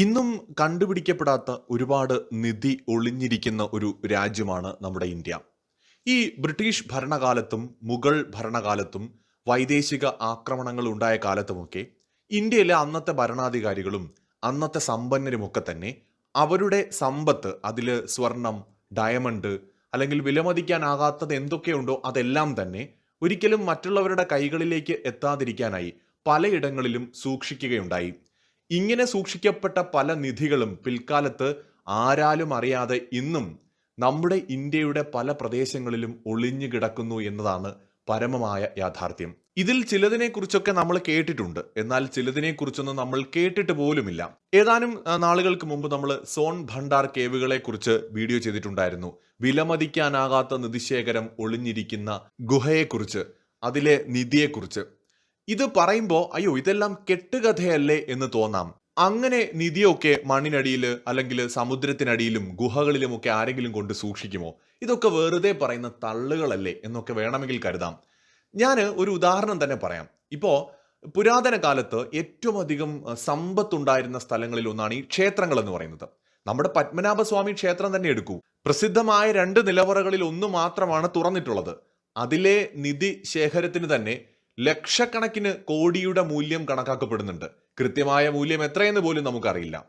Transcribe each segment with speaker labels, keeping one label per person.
Speaker 1: ഇന്നും കണ്ടുപിടിക്കപ്പെടാത്ത ഒരുപാട് നിധി ഒളിഞ്ഞിരിക്കുന്ന ഒരു രാജ്യമാണ് നമ്മുടെ ഇന്ത്യ. ഈ ബ്രിട്ടീഷ് ഭരണകാലത്തും മുഗൾ ഭരണകാലത്തും വൈദേശിക ആക്രമണങ്ങൾ ഉണ്ടായ കാലത്തുമൊക്കെ ഇന്ത്യയിലെ അന്നത്തെ ഭരണാധികാരികളും അന്നത്തെ സമ്പന്നരുമൊക്കെ തന്നെ അവരുടെ സമ്പത്ത് അതിൽ സ്വർണം ഡയമണ്ട് അല്ലെങ്കിൽ വിലമതിക്കാനാകാത്തത് എന്തൊക്കെയുണ്ടോ അതെല്ലാം തന്നെ ഒരിക്കലും മറ്റുള്ളവരുടെ കൈകളിലേക്ക് എത്താതിരിക്കാനായി പലയിടങ്ങളിലും സൂക്ഷിക്കുകയുണ്ടായി. ഇങ്ങനെ സൂക്ഷിക്കപ്പെട്ട പല നിധികളും പിൽക്കാലത്ത് ആരാലും അറിയാതെ ഇന്നും നമ്മുടെ ഇന്ത്യയുടെ പല പ്രദേശങ്ങളിലും ഒളിഞ്ഞു കിടക്കുന്നു എന്നതാണ് പരമമായ യാഥാർത്ഥ്യം. ഇതിൽ ചിലതിനെ കുറിച്ചൊക്കെ നമ്മൾ കേട്ടിട്ടുണ്ട്. എന്നാൽ ചിലതിനെ കുറിച്ചൊന്നും നമ്മൾ കേട്ടിട്ട് പോലുമില്ല. ഏതാനും നാളുകൾക്ക് മുമ്പ് നമ്മൾ സോൺ ഭണ്ഡാർ കേവുകളെ കുറിച്ച് വീഡിയോ ചെയ്തിട്ടുണ്ടായിരുന്നു. വിലമതിക്കാനാകാത്ത നിധിശേഖരം ഒളിഞ്ഞിരിക്കുന്ന ഗുഹയെക്കുറിച്ച് അതിലെ നിധിയെക്കുറിച്ച്. ഇത് പറയുമ്പോൾ അയ്യോ ഇതെല്ലാം കെട്ടുകഥയല്ലേ എന്ന് തോന്നാം. അങ്ങനെ നിധിയൊക്കെ മണ്ണിനടിയിൽ അല്ലെങ്കിൽ സമുദ്രത്തിനടിയിലും ഗുഹകളിലുമൊക്കെ ആരെങ്കിലും കൊണ്ട് സൂക്ഷിക്കുമോ? ഇതൊക്കെ വെറുതെ പറയുന്ന തള്ളുകളല്ലേ എന്നൊക്കെ വേണമെങ്കിൽ കരുതാം. ഞാൻ ഒരു ഉദാഹരണം തന്നെ പറയാം. ഇപ്പോൾ പുരാതന കാലത്ത് ഏറ്റവും അധികം സമ്പത്തുണ്ടായിരുന്ന സ്ഥലങ്ങളിൽ ഒന്നാണ് ഈ ക്ഷേത്രങ്ങൾ എന്ന് പറയുന്നത്. നമ്മുടെ പത്മനാഭസ്വാമി ക്ഷേത്രം തന്നെ എടുക്കൂ. പ്രസിദ്ധമായ രണ്ട് നിലവറകളിൽ ഒന്ന് മാത്രമാണ് തുറന്നിട്ടുള്ളത്. അതിലെ നിധി ശേഖരത്തിന് തന്നെ ലക്ഷക്കണക്കിന് കോടിയുടെ മൂല്യം കണക്കാക്കപ്പെടുന്നുണ്ട്. കൃത്യമായ മൂല്യം എത്രയെന്ന് പോലും നമുക്കറിയില്ല.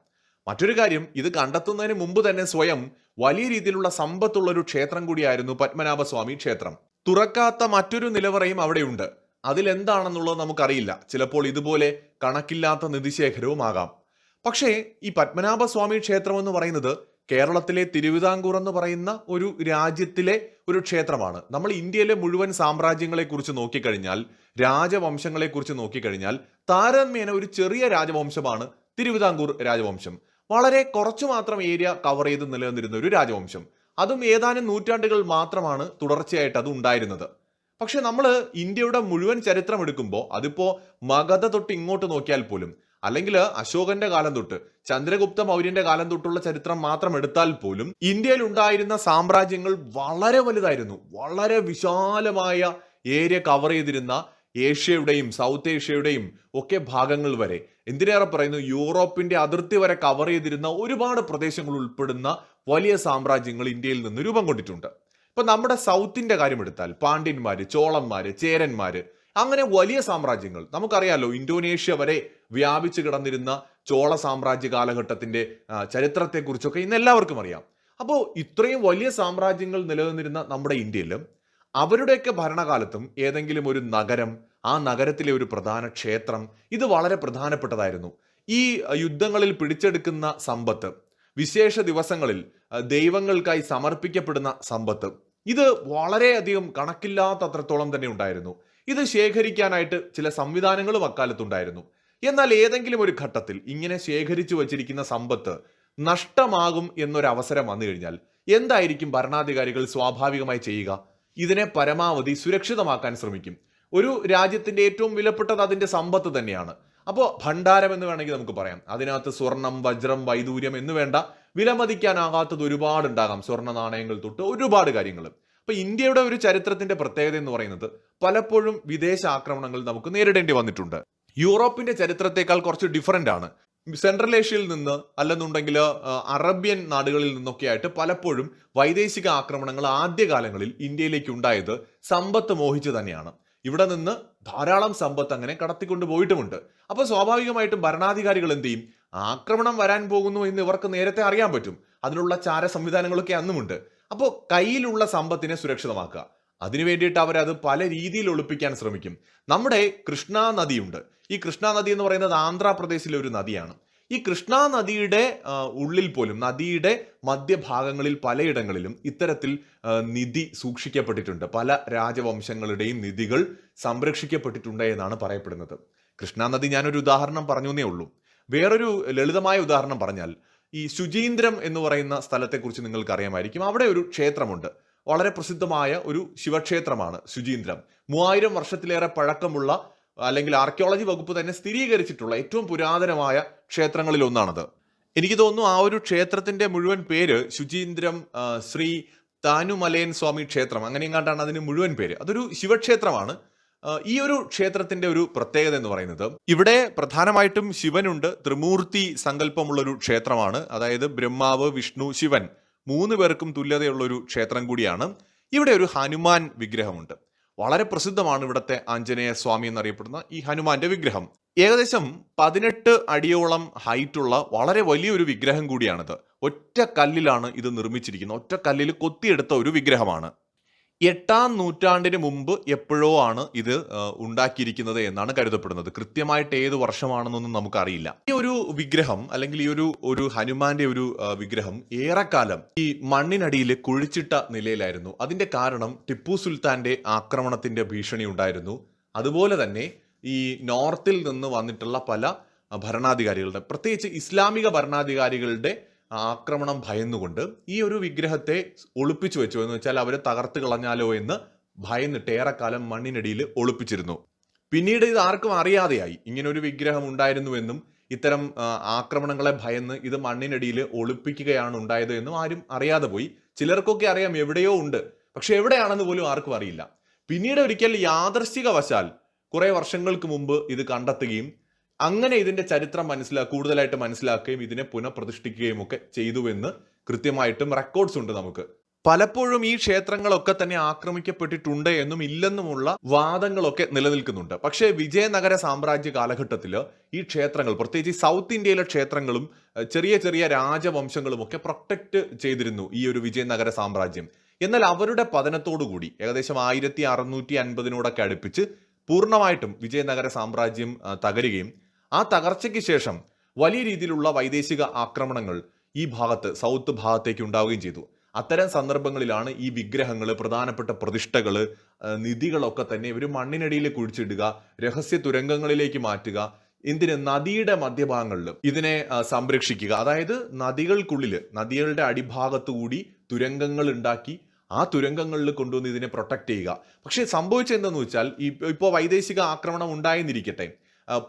Speaker 1: മറ്റൊരു കാര്യം ഇത് കണ്ടെത്തുന്നതിന് മുമ്പ് തന്നെ സ്വയം വലിയ രീതിയിലുള്ള സമ്പത്തുള്ള ഒരു ക്ഷേത്രം കൂടിയായിരുന്നു പത്മനാഭസ്വാമി ക്ഷേത്രം. തുറക്കാത്ത മറ്റൊരു നിലവറയും അവിടെയുണ്ട്. അതിലെന്താണെന്നുള്ളത് നമുക്കറിയില്ല. ചിലപ്പോൾ ഇതുപോലെ കണക്കില്ലാത്ത നിധിശേഖരവും ആകാം പക്ഷേ ഈ പത്മനാഭസ്വാമി ക്ഷേത്രം എന്ന് പറയുന്നത് കേരളത്തിലെ തിരുവിതാംകൂർ എന്ന് പറയുന്ന ഒരു രാജ്യത്തിലെ ഒരു ക്ഷേത്രമാണ്. നമ്മൾ ഇന്ത്യയിലെ മുഴുവൻ സാമ്രാജ്യങ്ങളെ കുറിച്ച് നോക്കിക്കഴിഞ്ഞാൽ രാജവംശങ്ങളെ കുറിച്ച് നോക്കിക്കഴിഞ്ഞാൽ താരതമ്യേന ഒരു ചെറിയ രാജവംശമാണ് തിരുവിതാംകൂർ രാജവംശം. വളരെ കുറച്ചു മാത്രം ഏരിയ കവർ ചെയ്ത് നിലനിന്നിരുന്ന ഒരു രാജവംശം. അതും ഏതാനും നൂറ്റാണ്ടുകൾ മാത്രമാണ് തുടർച്ചയായിട്ട് അത് ഉണ്ടായിരുന്നത്. പക്ഷെ നമ്മൾ ഇന്ത്യയുടെ മുഴുവൻ ചരിത്രം എടുക്കുമ്പോൾ അതിപ്പോ മഗധ തൊട്ട് ഇങ്ങോട്ട് നോക്കിയാൽ പോലും അല്ലെങ്കിൽ അശോകന്റെ കാലം തൊട്ട് ചന്ദ്രഗുപ്ത മൗര്യന്റെ കാലം തൊട്ടുള്ള ചരിത്രം മാത്രം എടുത്താൽ പോലും ഇന്ത്യയിൽ ഉണ്ടായിരുന്ന സാമ്രാജ്യങ്ങൾ വളരെ വലുതായിരുന്നു. വളരെ വിശാലമായ ഏരിയ കവർ ചെയ്തിരുന്ന ഏഷ്യയുടെയും സൗത്ത് ഏഷ്യയുടെയും ഒക്കെ ഭാഗങ്ങൾ വരെ. എന്തിനേറെ പറയുന്നു? യൂറോപ്പിന്റെ അതിർത്തി വരെ കവർ ചെയ്തിരുന്ന ഒരുപാട് പ്രദേശങ്ങൾ ഉൾപ്പെടുന്ന വലിയ സാമ്രാജ്യങ്ങൾ ഇന്ത്യയിൽ നിന്ന് രൂപം കൊണ്ടിട്ടുണ്ട്. ഇപ്പൊ നമ്മുടെ സൗത്തിന്റെ കാര്യം എടുത്താൽ പാണ്ഡ്യന്മാര് ചോളന്മാര് ചേരന്മാര് അങ്ങനെ വലിയ സാമ്രാജ്യങ്ങൾ. നമുക്കറിയാമല്ലോ ഇന്തോനേഷ്യ വരെ വ്യാപിച്ചു കിടന്നിരുന്ന ചോള സാമ്രാജ്യ കാലഘട്ടത്തിന്റെ ചരിത്രത്തെക്കുറിച്ചൊക്കെ ഇന്ന് എല്ലാവർക്കും അറിയാം. അപ്പോൾ ഇത്രയും വലിയ സാമ്രാജ്യങ്ങൾ നിലനിന്നിരുന്ന നമ്മുടെ ഇന്ത്യയിലും അവരുടെയൊക്കെ ഭരണകാലത്തും ഏതെങ്കിലും ഒരു നഗരം ആ നഗരത്തിലെ ഒരു പ്രധാന ക്ഷേത്രം ഇത് വളരെ പ്രധാനപ്പെട്ടതായിരുന്നു. ഈ യുദ്ധങ്ങളിൽ പിടിച്ചെടുക്കുന്ന സമ്പത്ത് വിശേഷ ദിവസങ്ങളിൽ ദൈവങ്ങൾക്കായി സമർപ്പിക്കപ്പെടുന്ന സമ്പത്ത് ഇത് വളരെയധികം കണക്കില്ലാത്തത്രത്തോളം തന്നെ ഉണ്ടായിരുന്നു. ഇത് ശേഖരിക്കാനായിട്ട് ചില സംവിധാനങ്ങളും അക്കാലത്തുണ്ടായിരുന്നു എന്നാൽ ഏതെങ്കിലും ഒരു ഘട്ടത്തിൽ ഇങ്ങനെ ശേഖരിച്ചു വച്ചിരിക്കുന്ന സമ്പത്ത് നഷ്ടമാകും എന്നൊരവസരം വന്നു കഴിഞ്ഞാൽ എന്തായിരിക്കും ഭരണാധികാരികൾ സ്വാഭാവികമായി ചെയ്യുക? ഇതിനെ പരമാവധി സുരക്ഷിതമാക്കാൻ ശ്രമിക്കും. ഒരു രാജ്യത്തിന്റെ ഏറ്റവും വിലപ്പെട്ടത് അതിന്റെ സമ്പത്ത് തന്നെയാണ്. അപ്പോൾ ഭണ്ഡാരം എന്ന് വേണമെങ്കിൽ നമുക്ക് പറയാം. അതിനകത്ത് സ്വർണം വജ്രം വൈദൂര്യം എന്ന് വേണ്ട വിലമതിക്കാനാകാത്തത് ഒരുപാട് ഉണ്ടാകാം സ്വർണ നാണയങ്ങൾ തൊട്ട് ഒരുപാട് കാര്യങ്ങൾ. അപ്പൊ ഇന്ത്യയുടെ ഒരു ചരിത്രത്തിന്റെ പ്രത്യേകത എന്ന് പറയുന്നത് പലപ്പോഴും വിദേശ ആക്രമണങ്ങൾ നമുക്ക് നേരിടേണ്ടി വന്നിട്ടുണ്ട്. യൂറോപ്പിന്റെ ചരിത്രത്തെക്കാൾ കുറച്ച് ഡിഫറന്റ് ആണ്. സെൻട്രൽ ഏഷ്യയിൽ നിന്ന് അല്ലെന്നുണ്ടെങ്കിൽ അറബ്യൻ നാടുകളിൽ നിന്നൊക്കെ ആയിട്ട് പലപ്പോഴും വൈദേശിക ആക്രമണങ്ങൾ ആദ്യകാലങ്ങളിൽ ഇന്ത്യയിലേക്ക് ഉണ്ടായത് സമ്പത്ത് മോഹിച്ച് തന്നെയാണ്. ഇവിടെ നിന്ന് ധാരാളം സമ്പത്ത് അങ്ങനെ കടത്തിക്കൊണ്ട് പോയിട്ടുമുണ്ട്. അപ്പോൾ സ്വാഭാവികമായിട്ടും ഭരണാധികാരികൾ എന്ത് ചെയ്യും? ആക്രമണം വരാൻ പോകുന്നു എന്ന് ഇവർക്ക് നേരത്തെ അറിയാൻ പറ്റും. അതിനുള്ള ചാര സംവിധാനങ്ങളൊക്കെ അന്നുമുണ്ട്. അപ്പോൾ കയ്യിലുള്ള സമ്പത്തിനെ സുരക്ഷിതമാക്കുക. അതിനു വേണ്ടിയിട്ട് അവരത് പല രീതിയിൽ ഒളിപ്പിക്കാൻ ശ്രമിക്കും. നമ്മുടെ കൃഷ്ണാനദിയുണ്ട് ഈ കൃഷ്ണാനദി എന്ന് പറയുന്നത് ആന്ധ്രാപ്രദേശിലെ ഒരു നദിയാണ്. ഈ കൃഷ്ണാനദിയുടെ ഉള്ളിൽ പോലും നദിയുടെ മധ്യഭാഗങ്ങളിൽ പലയിടങ്ങളിലും ഇത്തരത്തിൽ നിധി സൂക്ഷിക്കപ്പെട്ടിട്ടുണ്ട്. പല രാജവംശങ്ങളുടെയും നിധികൾ സംരക്ഷിക്കപ്പെട്ടിട്ടുണ്ട് എന്നാണ് പറയപ്പെടുന്നത്. കൃഷ്ണാനദി ഞാനൊരു ഉദാഹരണം പറഞ്ഞു ഉള്ളൂ. വേറൊരു ലളിതമായ ഉദാഹരണം പറഞ്ഞാൽ ഈ ശുചീന്ദ്രം എന്ന് പറയുന്ന സ്ഥലത്തെക്കുറിച്ച് നിങ്ങൾക്ക് അറിയാമായിരിക്കും അവിടെ ഒരു ക്ഷേത്രമുണ്ട്. വളരെ പ്രസിദ്ധമായ ഒരു ശിവക്ഷേത്രമാണ് ശുചീന്ദ്രം. മൂവായിരം വർഷത്തിലേറെ പഴക്കമുള്ള അല്ലെങ്കിൽ ആർക്കിയോളജി വകുപ്പ് തന്നെ സ്ഥിരീകരിച്ചിട്ടുള്ള ഏറ്റവും പുരാതനമായ ക്ഷേത്രങ്ങളിൽ ഒന്നാണത് എനിക്ക് തോന്നുന്നു ആ ഒരു ക്ഷേത്രത്തിന്റെ മുഴുവൻ പേര് ശുചീന്ദ്രം ശ്രീ താനുമലയൻ സ്വാമി ക്ഷേത്രം. അങ്ങനെ എങ്ങാണ്ടാണ് അതിന് മുഴുവൻ പേര്. അതൊരു ശിവക്ഷേത്രമാണ്. ഈ ഒരു ക്ഷേത്രത്തിന്റെ ഒരു പ്രത്യേകത എന്ന് പറയുന്നത് ഇവിടെ പ്രധാനമായിട്ടും ശിവനുണ്ട്. ത്രിമൂർത്തി സങ്കല്പമുള്ള ഒരു ക്ഷേത്രമാണ്. അതായത് ബ്രഹ്മാവ് വിഷ്ണു ശിവൻ മൂന്ന് പേർക്കും തുല്യതയുള്ള ഒരു ക്ഷേത്രം കൂടിയാണ്. ഇവിടെ ഒരു ഹനുമാൻ വിഗ്രഹമുണ്ട്. വളരെ പ്രസിദ്ധമാണ് ഇവിടുത്തെ ആഞ്ജനേയ സ്വാമി എന്നറിയപ്പെടുന്ന ഈ ഹനുമാന്റെ വിഗ്രഹം. ഏകദേശം പതിനെട്ട് അടിയോളം ഹൈറ്റുള്ള വളരെ വലിയൊരു വിഗ്രഹം കൂടിയാണിത്. ഒറ്റ കല്ലിലാണ് ഇത് നിർമ്മിച്ചിരിക്കുന്നത്. ഒറ്റ കല്ലിൽ കൊത്തിയെടുത്ത ഒരു വിഗ്രഹമാണ്. എട്ടാം നൂറ്റാണ്ടിന് മുമ്പ് എപ്പോഴോ ആണ് ഇത് ഉണ്ടാക്കിയിരിക്കുന്നത് എന്നാണ് കരുതപ്പെടുന്നത്. കൃത്യമായിട്ട് ഏത് വർഷമാണെന്നൊന്നും നമുക്കറിയില്ല. ഈ ഒരു വിഗ്രഹം അല്ലെങ്കിൽ ഈ ഒരു ഒരു ഹനുമാന്റെ ഒരു വിഗ്രഹം ഏറെക്കാലം ഈ മണ്ണിനടിയിൽ കുഴിച്ചിട്ട നിലയിലായിരുന്നു. അതിന്റെ കാരണം ടിപ്പു സുൽത്താന്റെ ആക്രമണത്തിന്റെ ഭീഷണി ഉണ്ടായിരുന്നു. അതുപോലെ തന്നെ ഈ നോർത്തിൽ നിന്ന് വന്നിട്ടുള്ള പല ഭരണാധികാരികളുടെ പ്രത്യേകിച്ച് ഇസ്ലാമിക ഭരണാധികാരികളുടെ ആക്രമണം ഭയന്നുകൊണ്ട് ഈ ഒരു വിഗ്രഹത്തെ ഒളിപ്പിച്ചു വെച്ചു എന്ന് വെച്ചാൽ അവരെ തകർത്ത് കളഞ്ഞാലോ എന്ന് ഭയന്നിട്ട് ഏറെക്കാലം മണ്ണിനടിയിൽ ഒളിപ്പിച്ചിരുന്നു. പിന്നീട് ഇത് ആർക്കും അറിയാതെയായി. ഇങ്ങനെ ഒരു വിഗ്രഹം ഉണ്ടായിരുന്നുവെന്നും ഇത്തരം ആക്രമണങ്ങളെ ഭയന്ന് ഇത് മണ്ണിനടിയിൽ ഒളിപ്പിക്കുകയാണ് ഉണ്ടായത് എന്നും ആരും അറിയാതെ പോയി. ചിലർക്കൊക്കെ അറിയാം എവിടെയോ ഉണ്ട്. പക്ഷെ എവിടെയാണെന്ന് പോലും ആർക്കും അറിയില്ല. പിന്നീട് ഒരിക്കൽ യാദർശികവശാൽ കുറെ വർഷങ്ങൾക്ക് മുമ്പ് ഇത് കണ്ടെത്തുകയും അങ്ങനെ ഇതിന്റെ ചരിത്രം മനസ്സിലാ കൂടുതലായിട്ട് മനസ്സിലാക്കുകയും ഇതിനെ പുനഃപ്രതിഷ്ഠിക്കുകയും ഒക്കെ ചെയ്തുവെന്ന് കൃത്യമായിട്ടും റെക്കോർഡ്സ് ഉണ്ട് നമുക്ക്. പലപ്പോഴും ഈ ക്ഷേത്രങ്ങളൊക്കെ തന്നെ ആക്രമിക്കപ്പെട്ടിട്ടുണ്ട് എന്നും ഇല്ലെന്നുമുള്ള വാദങ്ങളൊക്കെ നിലനിൽക്കുന്നുണ്ട്. പക്ഷേ വിജയനഗര സാമ്രാജ്യ കാലഘട്ടത്തിൽ ഈ ക്ഷേത്രങ്ങൾ പ്രത്യേകിച്ച് സൗത്ത് ഇന്ത്യയിലെ ക്ഷേത്രങ്ങളും ചെറിയ ചെറിയ രാജവംശങ്ങളും ഒക്കെ പ്രൊട്ടക്റ്റ് ചെയ്തിരുന്നു ഈ ഒരു വിജയനഗര സാമ്രാജ്യം. എന്നാൽ അവരുടെ പതനത്തോടുകൂടി ഏകദേശം ആയിരത്തി അറുന്നൂറ്റി അൻപതിനോടൊക്കെ അടുപ്പിച്ച് പൂർണമായിട്ടും വിജയനഗര സാമ്രാജ്യം തകരുകയും ആ തകർച്ചയ്ക്ക് ശേഷം വലിയ രീതിയിലുള്ള വൈദേശിക ആക്രമണങ്ങൾ ഈ ഭാഗത്ത് സൗത്ത് ഭാഗത്തേക്ക് ഉണ്ടാവുകയും ചെയ്തു. അത്തരം സന്ദർഭങ്ങളിലാണ് ഈ വിഗ്രഹങ്ങൾ പ്രധാനപ്പെട്ട പ്രതിഷ്ഠകൾ നിധികളൊക്കെ തന്നെ ഇവർ മണ്ണിനടിയിൽ കുഴിച്ചിടുക രഹസ്യ തുരങ്കങ്ങളിലേക്ക് മാറ്റുക എന്തിന് നദിയുടെ മധ്യഭാഗങ്ങളിൽ ഇതിനെ സംരക്ഷിക്കുക. അതായത് നദികൾക്കുള്ളിൽ നദികളുടെ അടിഭാഗത്തു കൂടി തുരങ്കങ്ങൾ ഉണ്ടാക്കി ആ തുരങ്കങ്ങളിൽ കൊണ്ടുവന്ന് ഇതിനെ പ്രൊട്ടക്ട് ചെയ്യുക. പക്ഷേ സംഭവിച്ചത് എന്തെന്ന് വെച്ചാൽ ഇപ്പോൾ വൈദേശിക ആക്രമണം ഉണ്ടായെന്നിരിക്കട്ടെ.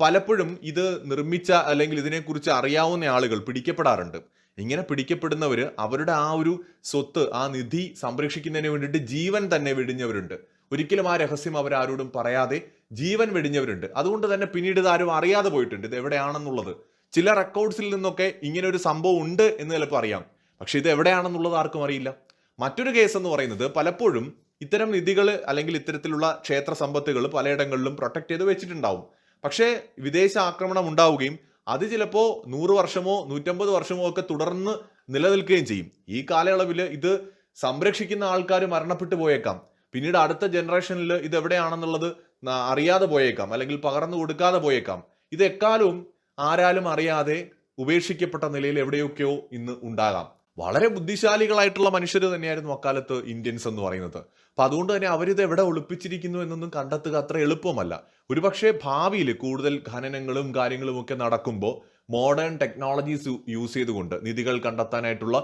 Speaker 1: പലപ്പോഴും ഇത് നിർമ്മിച്ച അല്ലെങ്കിൽ ഇതിനെക്കുറിച്ച് അറിയാവുന്ന ആളുകൾ പിടിക്കപ്പെടാറുണ്ട്. ഇങ്ങനെ പിടിക്കപ്പെടുന്നവർ അവരുടെ ആ ഒരു സ്വത്ത് ആ നിധി സംരക്ഷിക്കുന്നതിന് വേണ്ടിയിട്ട് ജീവൻ തന്നെ വെടിഞ്ഞവരുണ്ട്. ഒരിക്കലും ആ രഹസ്യം അവരാരോടും പറയാതെ ജീവൻ വെടിഞ്ഞവരുണ്ട്. അതുകൊണ്ട് തന്നെ പിന്നീട് ഇത് ആരും അറിയാതെ പോയിട്ടുണ്ട് ഇത് എവിടെയാണെന്നുള്ളത്. ചില റെക്കോർഡ്സിൽ നിന്നൊക്കെ ഇങ്ങനെ ഒരു സംഭവം ഉണ്ട് എന്ന് ചിലപ്പോൾ അറിയാം. പക്ഷെ ഇത് എവിടെയാണെന്നുള്ളത് ആർക്കും അറിയില്ല. മറ്റൊരു കേസ് എന്ന് പറയുന്നത് പലപ്പോഴും ഇത്തരം നിധികൾ അല്ലെങ്കിൽ ഇത്തരത്തിലുള്ള ക്ഷേത്ര സമ്പത്തുകൾ പലയിടങ്ങളിലും പ്രൊട്ടക്ട് ചെയ്ത് വെച്ചിട്ടുണ്ടാവും. പക്ഷേ വിദേശ ആക്രമണം ഉണ്ടാവുകയും അത് ചിലപ്പോൾ നൂറ് വർഷമോ നൂറ്റമ്പത് വർഷമോ ഒക്കെ തുടർന്ന് നിലനിൽക്കുകയും ചെയ്യും. ഈ കാലയളവിൽ ഇത് സംരക്ഷിക്കുന്ന ആൾക്കാർ മരണപ്പെട്ടു പോയേക്കാം. പിന്നീട് അടുത്ത ജനറേഷനിൽ ഇത് എവിടെയാണെന്നുള്ളത് അറിയാതെ പോയേക്കാം. അല്ലെങ്കിൽ പകർന്നു കൊടുക്കാതെ പോയേക്കാം. ഇത് എക്കാലവും ആരാലും അറിയാതെ ഉപേക്ഷിക്കപ്പെട്ട നിലയിൽ എവിടെയൊക്കെയോ ഇന്ന് ഉണ്ടാകാം. വളരെ ബുദ്ധിശാലികളായിട്ടുള്ള മനുഷ്യർ തന്നെയായിരുന്നു അക്കാലത്ത് ഇന്ത്യൻസ് എന്ന് പറയുന്നത്. അപ്പൊ അതുകൊണ്ട് തന്നെ അവരിത് എവിടെ ഒളിപ്പിച്ചിരിക്കുന്നു എന്നൊന്നും കണ്ടെത്തുക അത്ര എളുപ്പമല്ല. ഒരുപക്ഷെ ഭാവിയിൽ കൂടുതൽ ഖനനങ്ങളും കാര്യങ്ങളും ഒക്കെ നടക്കുമ്പോൾ മോഡേൺ ടെക്നോളജീസ് യൂസ് ചെയ്തുകൊണ്ട് നിധികൾ കണ്ടെത്താനായിട്ടുള്ള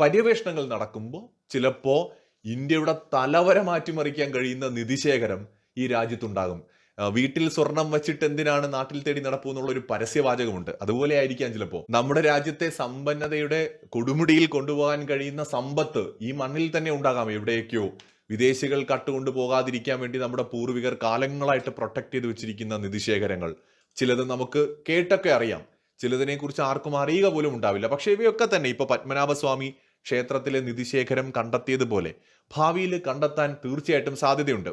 Speaker 1: പര്യവേഷണങ്ങൾ നടക്കുമ്പോൾ ചിലപ്പോൾ ഇന്ത്യയുടെ തലവരെ മാറ്റിമറിക്കാൻ കഴിയുന്ന നിധിശേഖരം ഈ രാജ്യത്തുണ്ടാകും. വീട്ടിൽ സ്വർണം വെച്ചിട്ട് എന്തിനാണ് നാട്ടിൽ തേടി നടപ്പു എന്നുള്ള ഒരു പരസ്യവാചകമുണ്ട്. അതുപോലെ ആയിരിക്കാം ചിലപ്പോൾ നമ്മുടെ രാജ്യത്തെ സമ്പന്നതയുടെ കൊടുമുടിയിൽ കൊണ്ടുപോകാൻ കഴിയുന്ന സമ്പത്ത് ഈ മണ്ണിൽ തന്നെ ഉണ്ടാകാം എവിടെയൊക്കെയോ. വിദേശികൾ കട്ടുകൊണ്ട് പോകാതിരിക്കാൻ വേണ്ടി നമ്മുടെ പൂർവികർ കാലങ്ങളായിട്ട് പ്രൊട്ടക്ട് ചെയ്ത് വെച്ചിരിക്കുന്ന നിധിശേഖരങ്ങൾ. ചിലത് നമുക്ക് കേട്ടൊക്കെ അറിയാം. ചിലതിനെ കുറിച്ച് ആർക്കും അറിയുക പോലും ഉണ്ടാവില്ല. പക്ഷേ ഇവയൊക്കെ തന്നെ ഇപ്പൊ പത്മനാഭസ്വാമി ക്ഷേത്രത്തിലെ നിധിശേഖരം കണ്ടെത്തിയതുപോലെ ഭാവിയിൽ കണ്ടെത്താൻ തീർച്ചയായിട്ടും സാധ്യതയുണ്ട്.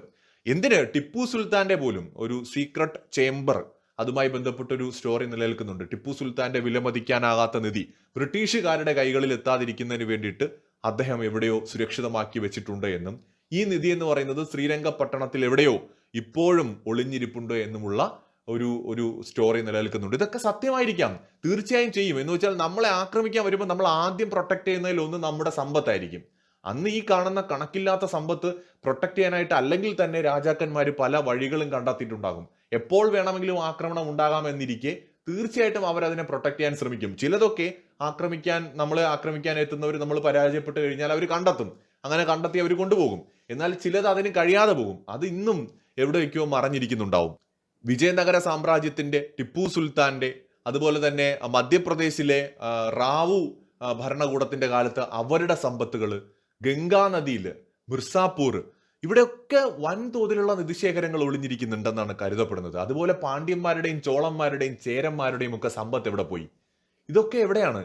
Speaker 1: എന്തിന്? ടിപ്പു സുൽത്താന്റെ പോലും ഒരു സീക്രട്ട് ചേംബർ അതുമായി ബന്ധപ്പെട്ടൊരു സ്റ്റോറി നിലനിൽക്കുന്നുണ്ട്. ടിപ്പു സുൽത്താന്റെ വിലമതിക്കാനാകാത്ത നിധി ബ്രിട്ടീഷുകാരുടെ കൈകളിൽ എത്താതിരിക്കുന്നതിന് വേണ്ടിയിട്ട് അദ്ദേഹം എവിടെയോ സുരക്ഷിതമാക്കി വെച്ചിട്ടുണ്ട് എന്നും ഈ നിധി എന്ന് പറയുന്നത് ശ്രീരംഗപട്ടണത്തിൽ എവിടെയോ ഇപ്പോഴും ഒളിഞ്ഞിരിപ്പുണ്ട് എന്നുമുള്ള ഒരു ഒരു സ്റ്റോറി നിലനിൽക്കുന്നുണ്ട്. ഇതൊക്കെ സത്യമായിരിക്കാം. തീർച്ചയായും ചെയ്യും. എന്ന് വെച്ചാൽ നമ്മളെ ആക്രമിക്കാൻ വരുമ്പോൾ നമ്മൾ ആദ്യം പ്രൊട്ടക്ട് ചെയ്യുന്നതിൽ ഒന്ന് നമ്മുടെ സമ്പത്തായിരിക്കും. അന്ന് ഈ കാണുന്ന കണക്കില്ലാത്ത സമ്പത്ത് പ്രൊട്ടക്ട് ചെയ്യാനായിട്ട് അല്ലെങ്കിൽ തന്നെ രാജാക്കന്മാർ പല വഴികളും കണ്ടെത്തിയിട്ടുണ്ടാകും. എപ്പോൾ വേണമെങ്കിലും ആക്രമണം ഉണ്ടാകാമെന്നിരിക്കെ തീർച്ചയായിട്ടും അവരതിനെ പ്രൊട്ടക്ട് ചെയ്യാൻ ശ്രമിക്കും. ചിലതൊക്കെ ആക്രമിക്കാൻ നമ്മളെ ആക്രമിക്കാൻ എത്തുന്നവർ നമ്മൾ പരാജയപ്പെട്ട് കഴിഞ്ഞാൽ അവർ കണ്ടെത്തും. അങ്ങനെ കണ്ടെത്തി അവർ കൊണ്ടുപോകും. എന്നാൽ ചിലത് അതിന് കഴിയാതെ പോകും. അത് ഇന്നും എവിടെയൊക്കെയോ മറഞ്ഞിരിക്കുന്നുണ്ടാവും. വിജയനഗര സാമ്രാജ്യത്തിന്റെ ടിപ്പു സുൽത്താന്റെ അതുപോലെ തന്നെ മധ്യപ്രദേശിലെ റാവു ഭരണകൂടത്തിന്റെ കാലത്ത് അവരുടെ സമ്പത്തുകൾ ഗംഗാ നദിയിൽ ഇവിടെയൊക്കെ വൻതോതിലുള്ള നിധിശേഖരങ്ങൾ ഒളിഞ്ഞിരിക്കുന്നുണ്ടെന്നാണ് കരുതപ്പെടുന്നത്. അതുപോലെ പാണ്ഡ്യന്മാരുടെയും ചോളന്മാരുടെയും ചേരന്മാരുടെയും ഒക്കെ സമ്പത്ത് എവിടെ പോയി? ഇതൊക്കെ എവിടെയാണ്?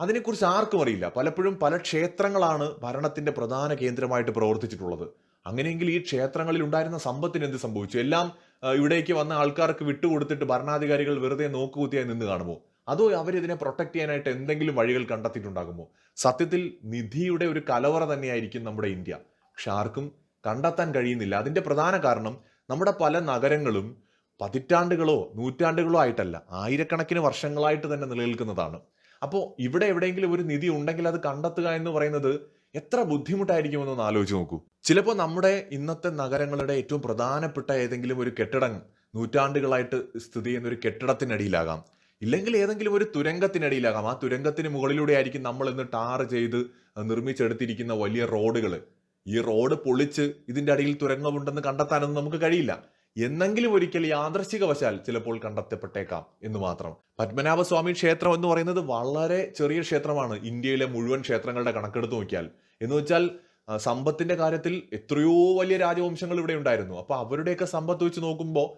Speaker 1: അതിനെക്കുറിച്ച് ആർക്കും അറിയില്ല. പലപ്പോഴും പല ക്ഷേത്രങ്ങളാണ് ഭരണത്തിന്റെ പ്രധാന കേന്ദ്രമായിട്ട് പ്രവർത്തിച്ചിട്ടുള്ളത്. അങ്ങനെയെങ്കിൽ ഈ ക്ഷേത്രങ്ങളിൽ ഉണ്ടായിരുന്ന സമ്പത്തിന് എന്ത് സംഭവിച്ചു? എല്ലാം ഇവിടേക്ക് വന്ന ആൾക്കാർക്ക് വിട്ടുകൊടുത്തിട്ട് ഭരണാധികാരികൾ വെറുതെ നോക്കുകുത്തിയായി നിന്ന് കാണുമോ? അതോ അവരിതിനെ പ്രൊട്ടക്ട് ചെയ്യാനായിട്ട് എന്തെങ്കിലും വഴികൾ കണ്ടെത്തിയിട്ടുണ്ടാകുമോ? സത്യത്തിൽ നിധിയുടെ ഒരു കലവറ തന്നെയായിരിക്കും നമ്മുടെ ഇന്ത്യ. പക്ഷെ ആർക്കും കണ്ടെത്താൻ കഴിയുന്നില്ല. അതിന്റെ പ്രധാന കാരണം നമ്മുടെ പല നഗരങ്ങളും പതിറ്റാണ്ടുകളോ നൂറ്റാണ്ടുകളോ ആയിട്ടല്ല ആയിരക്കണക്കിന് വർഷങ്ങളായിട്ട് തന്നെ നിലനിൽക്കുന്നതാണ്. അപ്പോൾ ഇവിടെ എവിടെയെങ്കിലും ഒരു നിധി ഉണ്ടെങ്കിൽ അത് കണ്ടെത്തുക എന്ന് പറയുന്നത് എത്ര ബുദ്ധിമുട്ടായിരിക്കുമെന്ന് ഒന്ന് ആലോചിച്ച് നോക്കൂ. ചിലപ്പോൾ നമ്മുടെ ഇന്നത്തെ നഗരങ്ങളുടെ ഏറ്റവും പ്രധാനപ്പെട്ട ഏതെങ്കിലും ഒരു കെട്ടിടം നൂറ്റാണ്ടുകളായിട്ട് സ്ഥിതി ചെയ്യുന്ന ഒരു കെട്ടിടത്തിനടിയിലാകാം. ഇല്ലെങ്കിൽ ഏതെങ്കിലും ഒരു തുരങ്കത്തിനടിയിലാകാം. ആ തുരങ്കത്തിന് മുകളിലൂടെ ആയിരിക്കും നമ്മൾ ഇന്ന് ടാർ ചെയ്ത് നിർമ്മിച്ചെടുത്തിരിക്കുന്ന വലിയ റോഡുകൾ ഈ റോഡ് പൊളിച്ച് ഇതിന്റെ അടിയിൽ തുരങ്കമുണ്ടെന്ന് കണ്ടെത്താനൊന്നും നമുക്ക് കഴിയില്ല. എന്നെങ്കിലും ഒരിക്കൽ യാദർശികവശാൽ ചിലപ്പോൾ കണ്ടെത്തപ്പെട്ടേക്കാം എന്ന് മാത്രം. പത്മനാഭസ്വാമി ക്ഷേത്രം എന്ന് പറയുന്നത് വളരെ ചെറിയ ക്ഷേത്രമാണ്. ഇന്ത്യയിലെ മുഴുവൻ ക്ഷേത്രങ്ങളുടെ കണക്കെടുത്ത് നോക്കിയാൽ. എന്ന് വെച്ചാൽ സമ്പത്തിന്റെ കാര്യത്തിൽ എത്രയോ വലിയ രാജവംശങ്ങൾ ഇവിടെ ഉണ്ടായിരുന്നു. അപ്പൊ അവരുടെയൊക്കെ സമ്പത്ത് വെച്ച് നോക്കുമ്പോൾ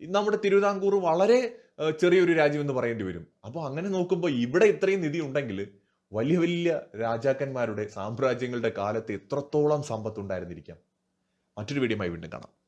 Speaker 1: നമ്മുടെ തിരുവിതാംകൂർ വളരെ ചെറിയൊരു രാജ്യം എന്ന് പറയേണ്ടി വരും. അപ്പോൾ അങ്ങനെ നോക്കുമ്പോൾ ഇവിടെ ഇത്രയും നിധി ഉണ്ടെങ്കിൽ വലിയ വലിയ രാജാക്കന്മാരുടെ സാമ്രാജ്യങ്ങളുടെ കാലത്ത് എത്രത്തോളം സമ്പത്ത് ഉണ്ടായിരുന്നിരിക്കാം? മറ്റൊരു വീഡിയോയുമായി വീണ്ടും കാണാം.